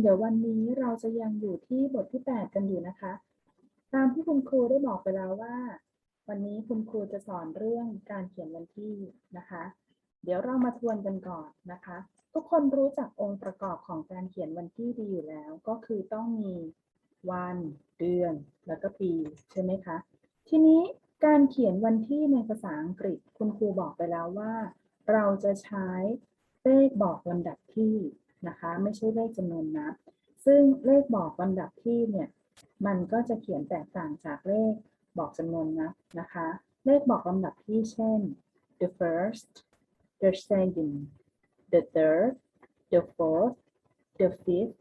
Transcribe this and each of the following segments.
เดี๋ยววันนี้เราจะยังอยู่ที่บทที่ 8 กันอยู่นะคะ ตามที่คุณครูได้บอกไปแล้วว่า วันนี้คุณครูจะสอนเรื่องการเขียนวันที่นะคะ เดี๋ยวเรามาทวนกันก่อนนะคะ ทุกคนรู้จักองค์ประกอบของการเขียนวันที่ดีอยู่แล้ว ก็คือต้องมีวัน เดือน แล้วก็ปีใช่ไหมคะ ทีนี้การเขียนวันที่ในภาษาอังกฤษคุณครูบอกไปแล้วว่า เราจะใช้เลขบอกลำดับที่ นะคะ ไม่ใช่เลขจำนวนนับ ซึ่งเลขบอกลำดับที่เนี่ยมันก็จะเขียนแตกต่างจากเลขบอกจำนวนนับนะคะ เลขบอกลำดับที่เช่น the first the second the third the fourth the fifth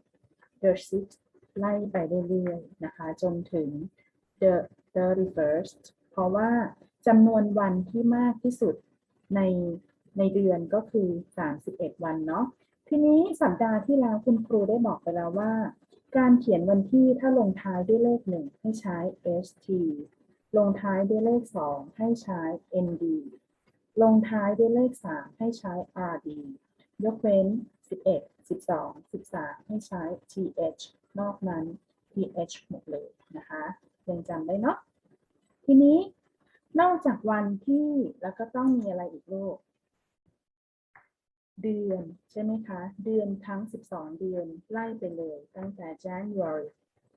the sixth ไล่ไปเรื่อยๆนะคะ จนถึง the thirty first เพราะว่าจำนวนวันที่มากที่สุดในในเดือนก็คือ 31 วันเนาะ ทีนี้สัปดาห์ที่แล้วคุณครูได้บอกไปแล้วว่า การเขียนวันที่ถ้าลงท้ายด้วยเลขหนึ่งให้ใช้ st ลงท้ายด้วยเลขสองให้ใช้ nd ลงท้ายด้วยเลขสามให้ใช้ rd ยกเว้น 11 12 13 ให้ใช้ th นอกนั้น th หมดเลยนะคะยังจำได้เนาะทีนี้นอกจากวันที่แล้วก็ต้องมีอะไรอีกลูก เดือน ใช่ไหมคะ เดือนทั้ง 12 เดือน ไล่ไปเลย ตั้งแต่ January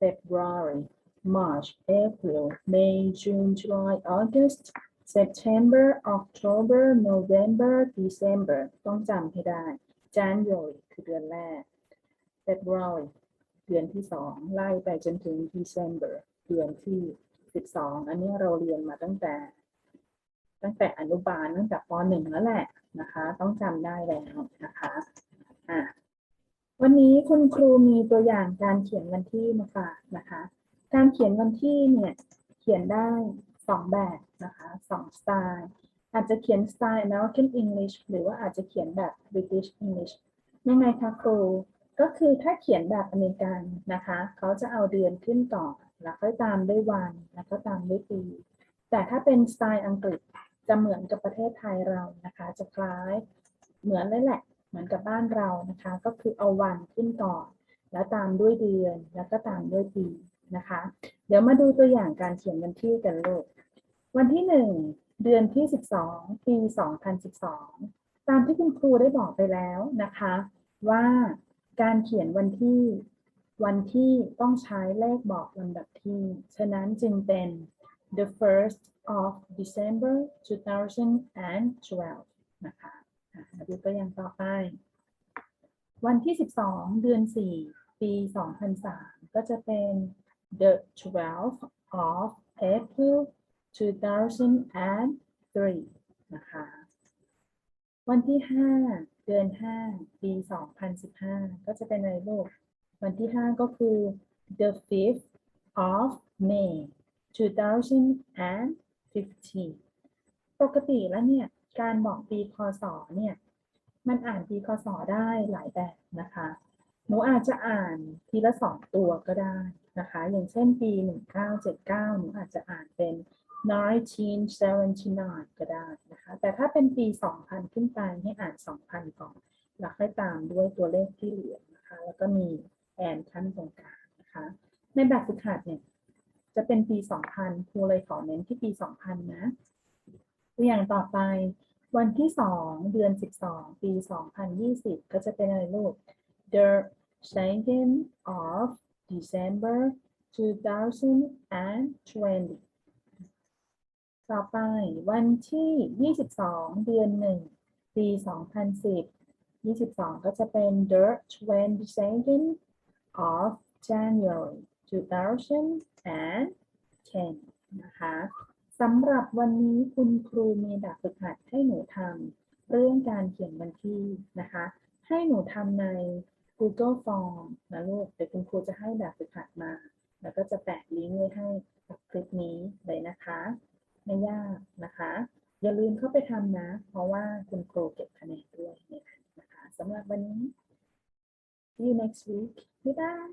February March April May June July August September October November December ต้องจำให้ได้ January คือเดือนแรก February เดือนที่สองไล่ไปจนถึง December เดือนที่ 12 อันนี้เราเรียนมาตั้งแต่ ตั้งแต่อนุบาลตั้งแต่ป .1 แล้วแหละ นะคะ ต้องจำได้แล้วนะคะอะวันนี้คุณครูมีตัวอย่างการเขียนวันที่มาฝากนะคะ การเขียนวันที่เนี่ยเขียนได้สองแบบนะคะสองสไตล์อาจจะเขียนสไตล์ American English หรือว่าอาจจะเขียนแบบ British English ยังไงคะครู ก็คือถ้าเขียนแบบอเมริกันนะคะ เขาจะเอาเดือนขึ้นก่อน แล้วค่อยตามด้วยวัน แล้วก็ตามด้วยปี แต่ถ้าเป็นสไตล์อังกฤษ จะเหมือนกับประเทศไทยเรานะคะ จะคล้ายเหมือนเลยแหละ เหมือนกับบ้านเรานะคะ ก็คือเอาวันขึ้นก่อน แล้วตามด้วยเดือน แล้วก็ตามด้วยปีนะคะ เดี๋ยวมาดูตัวอย่างการเขียนวันที่กันลูก วันที่หนึ่งเดือนที่ 12 ปี 2012 ตามที่คุณครูได้บอกไปแล้วนะคะ ว่าการเขียนวันที่วันที่ต้องใช้เลขบอกลำดับที่ ฉะนั้นจึงเป็น the first of December 2012 นะคะอ่าดูตัวอย่างต่อไป วันที่ 12 เดือน 4 ปี 2003 ก็จะเป็น the 12th of April 2003 นะคะ วันที่ 5 เดือน 5 ปี 2015 ก็จะเป็นอะไรลูก วันที่ 5 ก็คือ the 5th of May 2015 ปกติแล้วเนี่ย การบอกปีคศเนี่ย มันอ่านปีคศได้หลายแบบนะคะ หนูอาจจะอ่านทีละสองตัวก็ได้นะคะ อย่างเช่นปี 1979 หนูอาจจะอ่านเป็น 1979 ก็ได้นะคะ แต่ถ้าเป็นปี 2000 ขึ้นไปให้อ่าน 2000 ก่อน แล้วค่อยตามด้วยตัวเลขที่เหลือนะคะ แล้วก็มีแอนขั้นตรงกลางนะคะ ในแบบฝึกหัดเนี่ย จะเป็นปี 2000 ครูเลยขอเน้นที่ปี 2000 นะ ตัวอย่างต่อไป วันที่ 2 เดือน 12 ปี 2020 ก็จะเป็นอะไรลูก the second of December 2020 ต่อไปวันที่ 22 เดือน 1 ปี 2010 22 ก็จะเป็น the 22nd of January 2010 นะคะสำหรับวันนี้คุณครูมีแบบฝึกหัดให้หนูทำเรื่องการเขียนวันที่นะคะ ให้หนูทำใน Google Form นะลูกเดี๋ยวคุณครูจะให้แบบฝึกหัดมา แล้วก็จะแปะลิงก์ไว้ให้กับคลิปนี้เลยนะคะไม่ยากนะคะ อย่าลืมเข้าไปทำนะ เพราะว่าคุณครูเก็บคะแนนด้วยนะคะสำหรับวันนี้ see you next week บ๊ายบาย